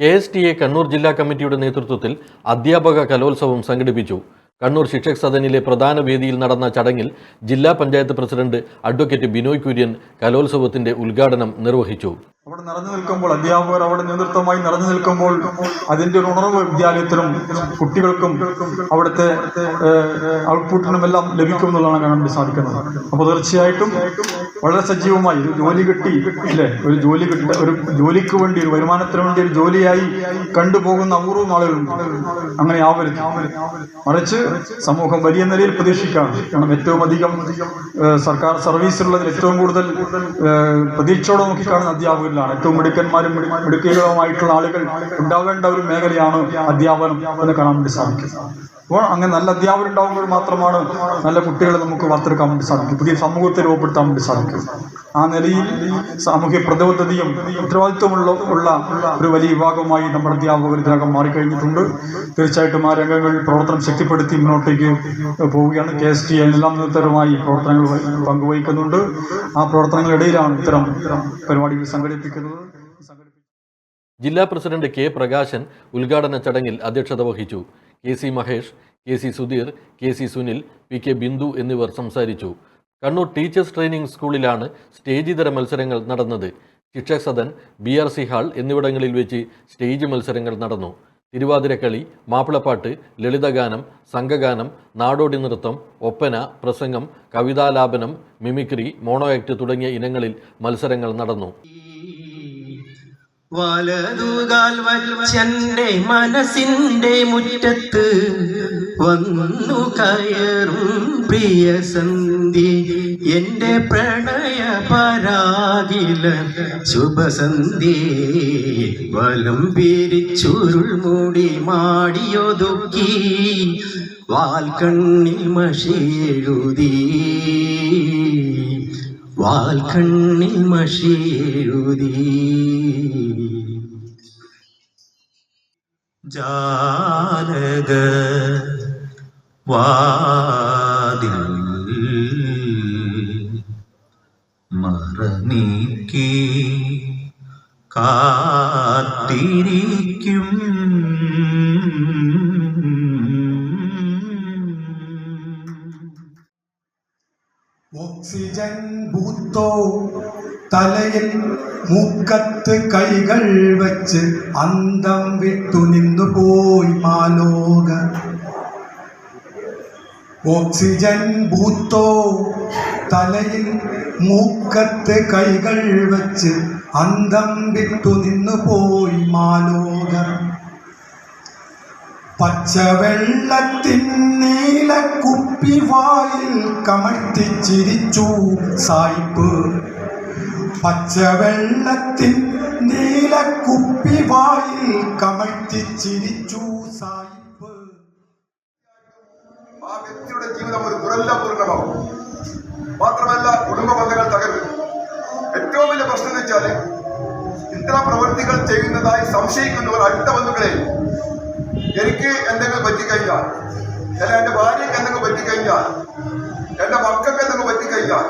K S T A Kannur ജില്ലാ കമ്മിറ്റിയുടെ നേതൃത്വത്തിൽ അധ്യാപക കലോത്സവം സംഘടിപ്പിച്ചു. കണ്ണൂർ ശിക്ഷക് സദനിലെ പ്രധാന വേദിയിൽ നടന്ന ചടങ്ങിൽ ജില്ലാ പഞ്ചായത്ത് പ്രസിഡന്റ് അഡ്വക്കേറ്റ് ബിനോയ് കുര്യൻ കലോത്സവത്തിന്റെ ഉദ്ഘാടനം നിർവഹിച്ചു. അവിടെ നിറഞ്ഞു നിൽക്കുമ്പോൾ അധ്യാപകർ അവിടെ നേതൃത്വമായി നിറഞ്ഞു നിൽക്കുമ്പോൾ അതിന്റെ ഒരു ഉണർവ് വിദ്യാലയത്തിനും കുട്ടികൾക്കും അവിടുത്തെ ഔട്ട്പുട്ടിനും എല്ലാം ലഭിക്കും എന്നുള്ളതാണ് കാണാൻ സാധിക്കുന്നത്. അപ്പോൾ തീർച്ചയായിട്ടും വളരെ സജീവമായി ഒരു ജോലി കിട്ടി അല്ലേ ഒരു ജോലി കിട്ടി ഒരു ജോലിക്ക് വേണ്ടി ഒരു വരുമാനത്തിന് വേണ്ടി ഒരു ജോലിയായി കണ്ടുപോകുന്ന അപൂർവം ആളുകളുണ്ട്. അങ്ങനെ ആവരുത്. മറിച്ച് സമൂഹം വലിയ നിലയിൽ പ്രതീക്ഷിക്കുകയാണ്. കാരണം ഏറ്റവും അധികം സർക്കാർ സർവീസിലുള്ളതിൽ ഏറ്റവും കൂടുതൽ പ്രതീക്ഷയോടെ നോക്കിക്കാണുന്ന അധ്യാപകരിലാണ് ഏറ്റവും മിടുക്കന്മാരും മിടു- മിടുക്കികളുമായിട്ടുള്ള ആളുകൾ ഉണ്ടാകേണ്ട ഒരു മേഖലയാണ് അധ്യാപനം എന്ന് കാണാൻ വേണ്ടി സാധിക്കും. അപ്പോൾ അങ്ങനെ നല്ല അധ്യാപകർ ഉണ്ടാകുമ്പോൾ മാത്രമാണ് നല്ല കുട്ടികളെ നമുക്ക് വാർത്തെടുക്കാൻ വേണ്ടി സാധിക്കും. പുതിയ സമൂഹത്തെ രൂപപ്പെടുത്താൻ വേണ്ടി സാധിക്കും. ആ നിലയിൽ സാമൂഹ്യ പ്രതിബദ്ധതയും ഉത്തരവാദിത്വമുള്ള ഉള്ള ഒരു വലിയ വിഭാഗമായി നമ്മുടെ അധ്യാപകർ ഇതിനകം മാറിക്കഴിഞ്ഞിട്ടുണ്ട്. തീർച്ചയായിട്ടും ആ രംഗങ്ങളിൽ പ്രവർത്തനം ശക്തിപ്പെടുത്തി മുന്നോട്ടേക്ക് പോവുകയാണ്. കെ എസ് ടി എല്ലാം നിരന്തരമായി പ്രവർത്തനങ്ങൾ വഹി- പങ്കുവഹിക്കുന്നുണ്ട്. ആ പ്രവർത്തനങ്ങളിടയിലാണ് ഇത്തരം പരിപാടികൾ സംഘടിപ്പിക്കുന്നത്. ജില്ലാ പ്രസിഡന്റ് കെ പ്രകാശൻ ഉദ്ഘാടന ചടങ്ങിൽ അധ്യക്ഷത വഹിച്ചു. K C Mahesh K C Sudheer K C Sunil P K Bindu എന്നിവർ സംസാരിച്ചു. കണ്ണൂർ ടീച്ചേഴ്സ് ട്രെയിനിംഗ് സ്കൂളിലാണ് സ്റ്റേജിതര മത്സരങ്ങൾ നടന്നത്. Shikshak Sadan B R C hall എന്നിവിടങ്ങളിൽ വെച്ച് സ്റ്റേജ് മത്സരങ്ങൾ നടന്നു. തിരുവാതിരക്കളി മാപ്പിളപ്പാട്ട് ലളിതഗാനം സംഘഗാനം നാടോടി നൃത്തം ഒപ്പന പ്രസംഗം കവിതാലാപനം മിമിക്രി മോണോ ആക്ട് തുടങ്ങിയ ഇനങ്ങളിൽ മത്സരങ്ങൾ നടന്നു. വലതുകാൽ വച്ചന്റെ മനസ്സിന്റെ മുറ്റത്ത് വന്നു കയറും പ്രിയ സന്ധി. എന്റെ പ്രണയ പരാതില ശുഭസന്ധി. വലം പിരിച്ചുരുൾ മൂടി മാടിയൊതുക്കി വാൽക്കണ്ണിൽ മഷിയെഴുതി വാൽക്കണ്ണിൽ മഷിയെഴുതി. ജാലക വാതിൽ മറനീക്കി കാത്തിരിക്കും. ഓക്സിജൻ ബൂത്തോ തലയിൽ മൂക്കത്ത് കൈകൾ വച്ച് അന്തം വിട്ടു നിന്നു പോയി മാലോക. ഓക്സിജൻ ബൂത്തോ തലയിൽ മൂക്കത്ത് കൈകൾ വച്ച് അന്തം വിട്ടു നിന്നു പോയി മാലോകർ പച്ചവെള്ളത്തിൻ നീല കുപ്പി വായിൽ കമഴ്ത്തിച്ചിരിച്ചു സായിപ്പ്. പച്ചവെള്ളത്തിൻ നീല കുപ്പി വായിൽ കമഴ്ത്തിച്ചിരിച്ചു സായിപ്പ്. ആ വ്യക്തിയുടെ ജീവിതം ഒരു ദുരന്തപൂർണമാവും മാത്രമല്ല കുടുംബ ബന്ധങ്ങൾ തകരും. ഏറ്റവും വലിയ പ്രശ്നം എന്ന് വെച്ചാൽ ഇത്തരം പ്രവൃത്തികൾ ചെയ്യുന്നതായി സംശയിക്കുന്നവർ അടുത്ത ബന്ധുക്കളെ എനിക്ക് എന്തെങ്കിലും പറ്റിക്കഴിഞ്ഞാൽ അല്ല എന്റെ ഭാര്യയ്ക്ക് എന്തെങ്കിലും പറ്റിക്കഴിഞ്ഞാൽ എന്റെ മക്കൾക്ക് എന്തെങ്കിലും പറ്റിക്കഴിഞ്ഞാൽ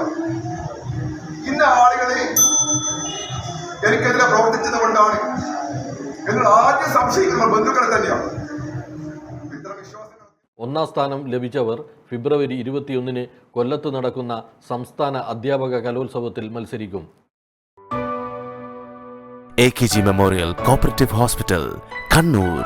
ഇന്ന ആളുകളെ എനിക്കെതിരെ പ്രവർത്തിച്ചത് കൊണ്ടാണ്. നിങ്ങൾ ആദ്യം സംശയിക്കുന്ന ബന്ധുക്കളെ തന്നെയാണ്. ഒന്നാം സ്ഥാനം ലഭിച്ചവർ ഫെബ്രുവരി ഇരുപത്തിയൊന്നിന് കൊല്ലത്ത് നടക്കുന്ന സംസ്ഥാന അധ്യാപക കലോത്സവത്തിൽ മത്സരിക്കും. A K G memorial cooperative hospital Kannur